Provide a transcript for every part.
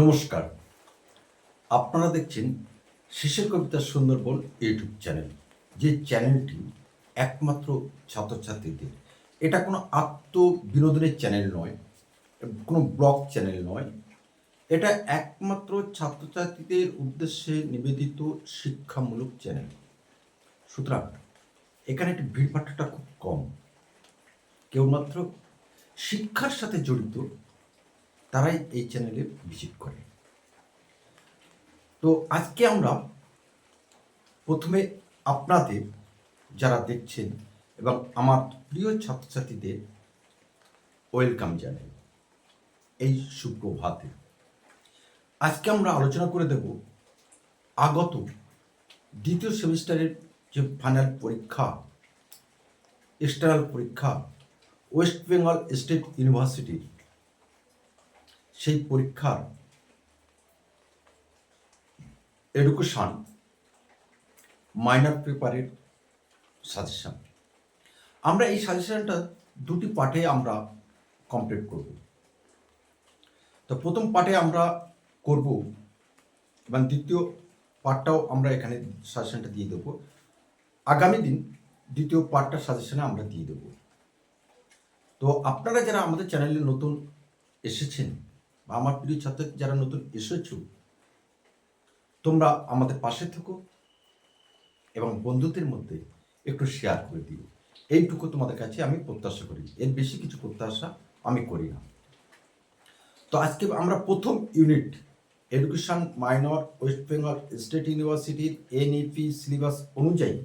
নমস্কার। আপনারা দেখছেন শেষের কবিতা সুন্দরবন ইউটিউব চ্যানেল, যে চ্যানেলটি একমাত্র ছাত্রছাত্রীদের। এটা কোনো আত্মবিনোদনের চ্যানেল নয়, কোনো ব্লগ চ্যানেল নয়। এটা একমাত্র ছাত্রছাত্রীদের উদ্দেশ্যে নিবেদিত শিক্ষামূলক চ্যানেল। সুতরাং, এখানে একটি ভিড়ভাট্টাটা খুব কম। কেবলমাত্র শিক্ষার সাথে জড়িত তারাই এই চ্যানেলে ভিজিট করে। তো আজকে আমরা প্রথমে আপনাদের যারা দেখছেন এবং আমার প্রিয় ছাত্রছাত্রীদের ওয়েলকাম জানাই এই সুপ্রভাতে। আজকে আমরা আলোচনা করে দেব আগত দ্বিতীয় সেমিস্টারের যে ফাইনাল পরীক্ষা এক্সটার্নাল পরীক্ষা ওয়েস্ট বেঙ্গল স্টেট ইউনিভার্সিটির সেই পরীক্ষার এডুকেশন মাইনার পেপারের সাজেশন আমরা এই সাজেশনটা দুটি পার্টে আমরা কমপ্লিট করব। তো প্রথম পার্টে আমরা করব এবং দ্বিতীয় পার্টটাও আমরা এখানে সাজেশনটা দিয়ে দেবো। আগামী দিন দ্বিতীয় পার্টটা সাজেশনে আমরা দিয়ে দেবো। তো আপনারা যারা আমাদের চ্যানেলে নতুন এসেছেন বা আমার প্রিয় ছাত্র যারা নতুন এসেছ, তোমরা আমাদের পাশে থেকো এবং বন্ধুদের মধ্যে একটু শেয়ার করে দিও। এইটুকু তোমাদের কাছে আমি প্রত্যাশা করি। এর বেশি কিছু প্রত্যাশা আমি করি না। তো আজকে আমরা প্রথম unit education minor West Bengal State ইউনিভার্সিটির এনইপি সিলেবাস অনুযায়ী।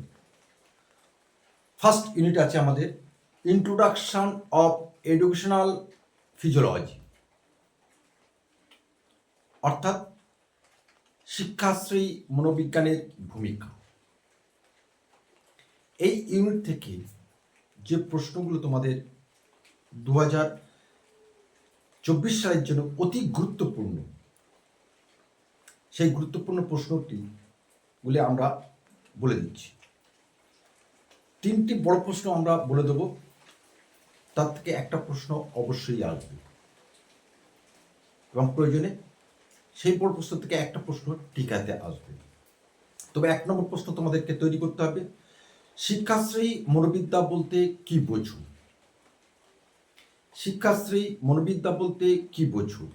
ফার্স্ট ইউনিট আছে আমাদের ইন্ট্রোডাকশন অফ এডুকেশনাল ফিজিওলজি অর্থাৎ শিক্ষাশ্রী মনোবিজ্ঞানের ভূমিকা। এই ইউনিট থেকে যে প্রশ্নগুলো তোমাদের দু হাজার চব্বিশ সালের জন্য অতি গুরুত্বপূর্ণ, সেই গুরুত্বপূর্ণ প্রশ্নটি বলে আমরা বলে দিচ্ছি। তিনটি বড় প্রশ্ন আমরা বলে দেব, তার থেকে একটা প্রশ্ন অবশ্যই আসবে এবং প্রয়োজনে সেই বড় প্রশ্ন থেকে একটা প্রশ্ন টিকাতে আসবে। তবে এক নম্বর প্রশ্ন তোমাদেরকে তৈরি করতে হবে, শিক্ষাশ্রী মনোবিদ্যা বলতে কি বোঝো? শিক্ষাশ্রী মনোবিদ্যা বলতে কি বোঝো?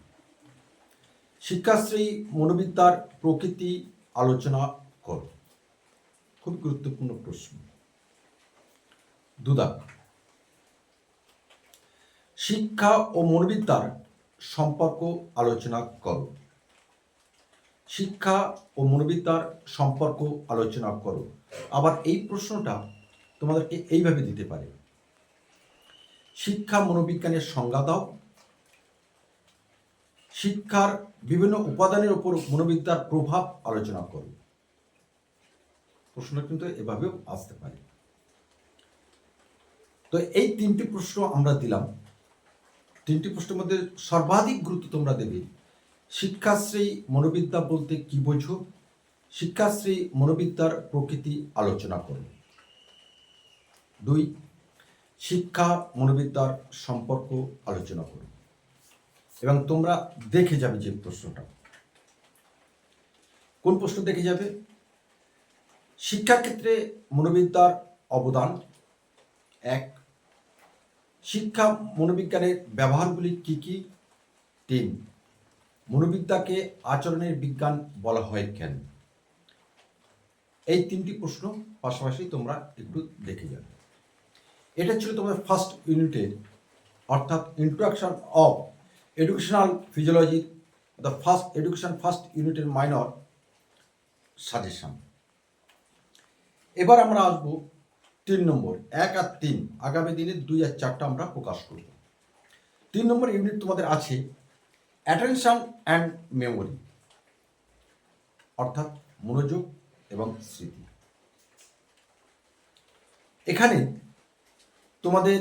শিক্ষাশ্রী মনোবিদ্যার প্রকৃতি আলোচনা করো। খুব গুরুত্বপূর্ণ প্রশ্ন। দুদাক। শিক্ষা ও মনোবিদ্যার সম্পর্ক আলোচনা করো। শিক্ষা ও মনোবিদ্যার সম্পর্ক আলোচনা করো। আবার এই প্রশ্নটা তোমাদেরকে এইভাবে দিতে পারে। শিক্ষা মনোবিজ্ঞানের সংজ্ঞা দাও। শিক্ষার বিভিন্ন উপাদানের উপর মনোবিদ্যার প্রভাব আলোচনা করো। প্রশ্ন কিন্তু এভাবেও আসতে পারে। তো এই তিনটি প্রশ্ন আমরা দিলাম। তিনটি প্রশ্নের মধ্যে সর্বাধিক গুরুত্ব তোমরা দেবে। শিক্ষাশ্রী মনোবিদ্যা বলতে কি বোঝো? শিক্ষাশ্রী মনোবিদ্যার প্রকৃতি আলোচনা করো দুই, শিক্ষা মনোবিদ্যার সম্পর্ক আলোচনা করো এবং তোমরা দেখে যাবে যে প্রশ্নটা। কোন প্রশ্ন দেখে যাবে? শিক্ষাক্ষেত্রে মনোবিদ্যার অবদান। এক, শিক্ষা মনোবিজ্ঞানের ব্যবহারগুলি কি কি? তিন মনোবিদ্যাকে আচরণের বিজ্ঞান বলা হয় কেন? এই তিনটি প্রশ্ন পাশাপাশি তোমরা একটু দেখে যাবে। এটা ছিল তোমাদের ফার্স্ট ইউনিটের অর্থাৎ introduction of educational physiology the first education first ইউনিটের মাইনর সাজেশন এবার আমরা আসব তিন নম্বর, এক আর তিন। আগামী দিনে দুই আর চারটা আমরা প্রকাশ করব। তিন নম্বর ইউনিট তোমাদের আছে অ্যাটেনশন অ্যান্ড মেমোরি অর্থাৎ মনোযোগ এবং স্মৃতি। এখানে তোমাদের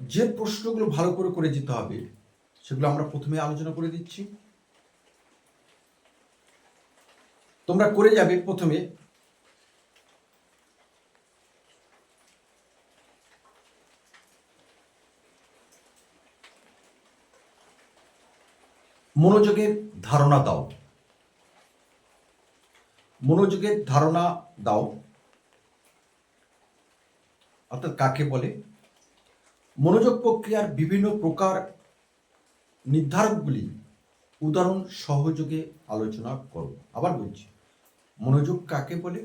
যে প্রশ্নগুলো ভালো করে করে যেতে হবে, সেগুলো আমরা প্রথমে আলোচনা করে দিচ্ছি। তোমরা করে যাবে প্রথমে মনোযোগের ধারণা দাও। মনোযোগের ধারণা দাও। অর্থাৎ কাকে বলে? মনোযোগ প্রক্রিয়ার বিভিন্ন প্রকার নির্ধারকগুলি উদাহরণ সহযোগে আলোচনা করো। আবার বলছি, মনোযোগ কাকে বলে?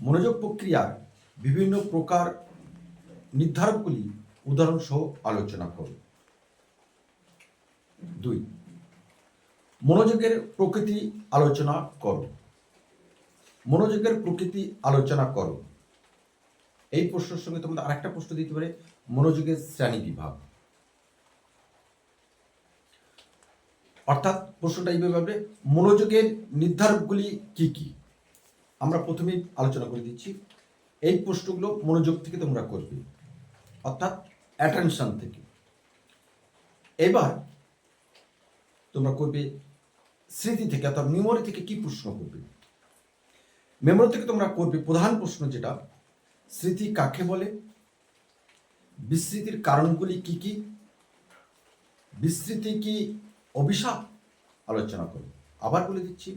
মনোযোগ প্রক্রিয়ার বিভিন্ন প্রকার নির্ধারকগুলি উদাহরণ সহ আলোচনা করো। দুই মনোযোগের প্রকৃতি আলোচনা করো। মনোযোগের প্রকৃতি আলোচনা করো। এই প্রশ্নের সঙ্গে তোমাদের আরেকটা প্রশ্ন দিতে পারে, মনোযোগের শ্রেণি বিভাগ। অর্থাৎ প্রশ্নটা এইভাবে ভাববে মনোযোগের নির্ধারকগুলি কি কি? আমরা প্রথমেই আলোচনা করে দিচ্ছি। এই প্রশ্নগুলো মনোযোগ থেকে তোমরা করবে, অর্থাৎ অ্যাটেনশন থেকে। এবার তোমরা করবে স্মৃতি থেকে অর্থাৎ মেমোরি থেকে কি প্রশ্ন করবে? মেমোরি থেকে তোমরা করবে প্রধান প্রশ্ন যেটা, স্মৃতি কাকে বলে? বিস্মৃতির কারণগুলি কি কি? বিস্মৃতি কি অভিশাপ? আলোচনা করো। আবার বলে দিচ্ছি,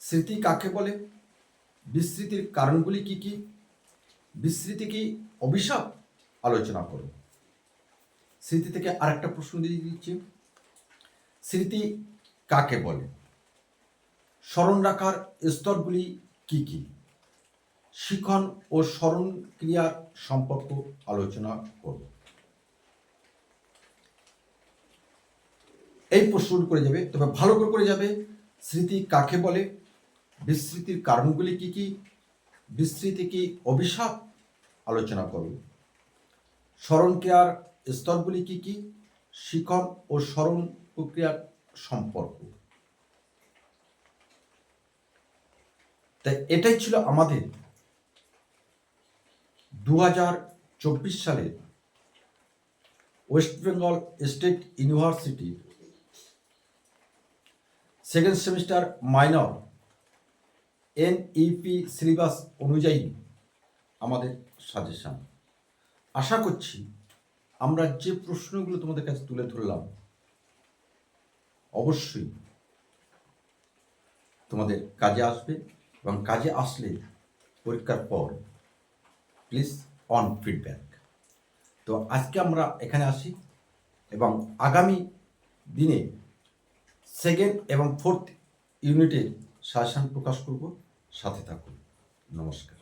স্মৃতি কাকে বলে? বিস্মৃতির কারণগুলি কি কি? বিস্মৃতি কি অভিশাপ? আলোচনা করো। স্মৃতি থেকে আরেকটা প্রশ্ন দিয়ে দিচ্ছি, স্মৃতি কাকে বলে? স্মরণ রাখার স্তরগুলি কি কি? শিখন ও স্মরণ ক্রিয়ার সম্পর্ক আলোচনা করব। এই প্রশ্ন করে যাবে। তবে ভালো করে করে যাবে। স্মৃতি কাকে বলে? বিস্মৃতির কারণগুলি কি কি? বিস্মৃতি কি অভিশাপ? আলোচনা করব। স্মরণ ক্রিয়ার স্তরগুলি কি কি? শিখন ও স্মরণ প্রক্রিয়ার সম্পর্ক। তাই এটাই ছিল আমাদের দু হাজার চব্বিশ সালে ওয়েস্ট বেঙ্গল স্টেট ইউনিভার্সিটির second semester minor NEP syllabus অনুযায়ী আমাদের সাজেশন আশা করছি আমরা যে প্রশ্নগুলো তোমাদের কাছে তুলে ধরলাম অবশ্যই তোমাদের কাজে আসবে এবং কাজে আসলে পরীক্ষার পর প্লিজ অন ফিডব্যাক তো আজকে আমরা এখানে আসি এবং আগামী দিনে সেকেন্ড এবং ফোর্থ ইউনিটের সাজেশন প্রকাশ করব। সাথে থাকুন। নমস্কার।